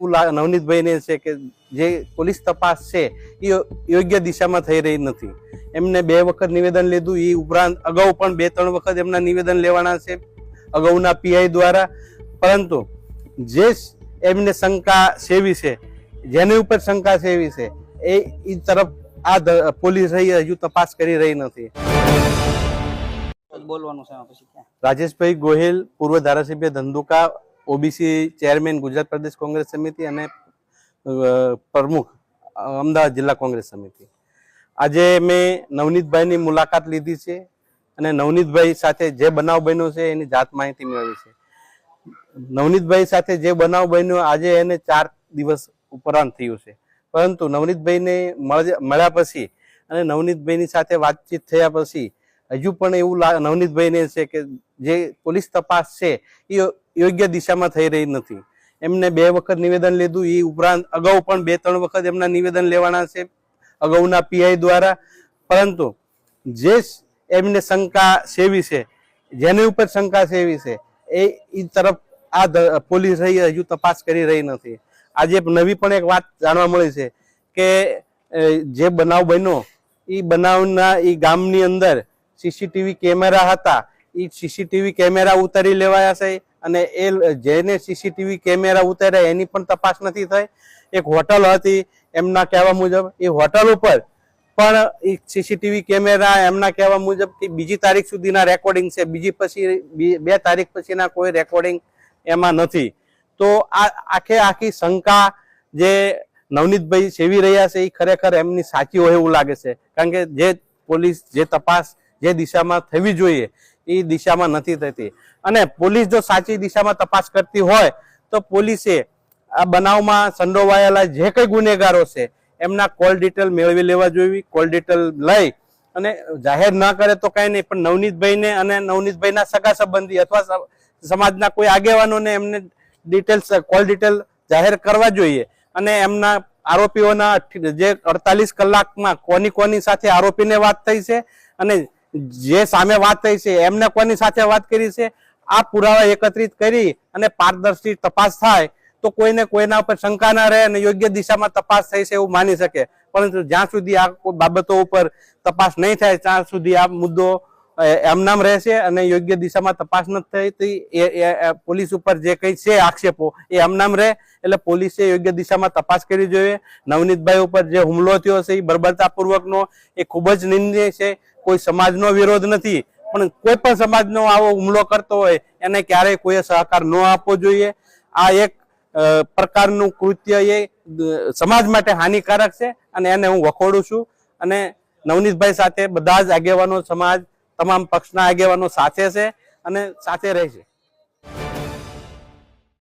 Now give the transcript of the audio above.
નવનીતભાઈને છે કે જે પોલીસ તપાસ છે એ યોગ્ય દિશામાં થઈ રહી નથી. એમને બે વખત નિવેદન લીધું એ ઉપરાંત અગાઉ પણ બે ત્રણ વખત એમના નિવેદન લેવાના છે અગાઉના પીઆઈ દ્વારા. પરંતુ જે એમને શંકા સેવી છે જેની ઉપર શંકા સેવી છે એ એ તરફ આ પોલીસ રહી હજુ તપાસ કરી રહી નથી. બોલવાનું છે રાજેશભાઈ ગોહિલ પૂર્વ ધારાસભ્ય ધંધુકા ઓબીસી ચેરમેન ગુજરાત પ્રદેશ કોંગ્રેસ સમિતિ અને પ્રમુખ અમદાવાદ જિલ્લા કોંગ્રેસ સમિતિ. આજે મેં નવનીતભાઈની મુલાકાત લીધી છે અને નવનીતભાઈ સાથે જે બનાવ બન્યો છે એની જાત માહિતી મેળવી છે. નવનીતભાઈ સાથે જે બનાવ બન્યો આજે એને ચાર દિવસ ઉપરાંત થયું છે. પરંતુ નવનીતભાઈને મળ્યા પછી અને નવનીતભાઈની સાથે વાતચીત થયા પછી હજુ પણ એવું નવનીતભાઈને છે કે જે પોલીસ તપાસ છે એ યોગ્ય દિશામાં થઈ રહી નથી. એમને બે વખત નિવેદન લીધું એ ઉપરાંત અગાઉ પણ બે ત્રણ વખત એમના નિવેદન લેવાના છે, અગાઉના પીઆઈ દ્વારા. પરંતુ જે એમને શંકા સેવી છે, જેની ઉપર શંકા સેવી છે, એ તરફ આ પોલીસ હજુ તપાસ કરી રહી નથી. આજે નવી પણ એક વાત જાણવા મળી છે કે જે બનાવ બન્યો એ બનાવના એ ગામની અંદર સીસીટીવી કેમેરા હતા એ સીસીટીવી કેમેરા ઉતારી લેવાયા છે અને એ જેને સીસીટીવી કેમેરા ઉતાર્યા એની પણ તપાસ નથી થઈ. એક હોટલ હતી, એમના કહેવા મુજબ. એ હોટલ ઉપર પણ એ સીસીટીવી કેમેરા એમના કહેવા મુજબ કે બીજી તારીખ સુધીના રેકોર્ડિંગ છે. બીજી પછી બે તારીખ પછીના કોઈ રેકોર્ડિંગ એમાં નથી. તો આ આખે આખી શંકા જે નવનીતભાઈ સેવી રહ્યા છે, એ ખરેખર એમની સાચી હોય એવું લાગે છે. કારણ કે જે પોલીસ જે તપાસ જે દિશામાં થવી જોઈએ એ દિશામાં નથી થતી. અને પોલીસ જો સાચી દિશામાં તપાસ કરતી હોય, તો પોલીસે આ બનાવમાં સંડોવાયેલા જે કઈ ગુનેગારો છે, એમના કોલ ડિટેલ મેળવી લેવા જોઈએ, કોલ ડિટેલ લઈ અને જાહેર ના કરે તો કઈ નહીં, પણ નવનીતભાઈને અને નવનીતભાઈના સગા સંબંધી અથવા સમાજના કોઈ આગેવાનોને એમને ડિટેલ્સ, કોલ ડિટેલ જાહેર કરવા જોઈએ. અને એમના આરોપીઓના જે અડતાલીસ કલાકમાં કોની કોની સાથે આરોપીને વાત થઈ છે અને જે સામે વાત થઈ છે, એમને કોની સાથે વાત કરી છે? આ પુરાવા એકત્રિત કરી અને પારદર્શી તપાસ થાય તો કોઈને કોઈના ઉપર શંકા ના રહે અને યોગ્ય દિશામાં તપાસ થઈ છે એવું માની શકે. પરંતુ જ્યાં સુધી આ બાબતો ઉપર તપાસ નહીં થાય, ત્યાં સુધી આ મુદ્દો એમનામ રહેશે અને યોગ્ય દિશામાં તપાસ નથી થઈ એ પોલીસ ઉપર જે કંઈ છે આક્ષેપો, એ એમનામ રહે. એટલે પોલીસે યોગ્ય દિશામાં તપાસ કરવી જોઈએ. નવનીતભાઈ ઉપર જે હુમલો થયો છે, એ બર્બરતાપૂર્વકનો, એ ખૂબ જ નિંદનીય છે. કોઈ સમાજનો વિરોધ નથી, પણ કોઈ પણ સમાજનો આવો હુમલો કરતો હોય, એને ક્યારેય કોઈએ સહકાર ન આપવો જોઈએ. આ એક પ્રકારનું કૃત્ય એ સમાજ માટે હાનિકારક છે અને એને હું વખોડું છું. અને નવનીતભાઈ સાથે બધા જ આગેવાનો સમાજ તમામ પક્ષના આગેવાનો સાથે છે અને સાથે રહેશે.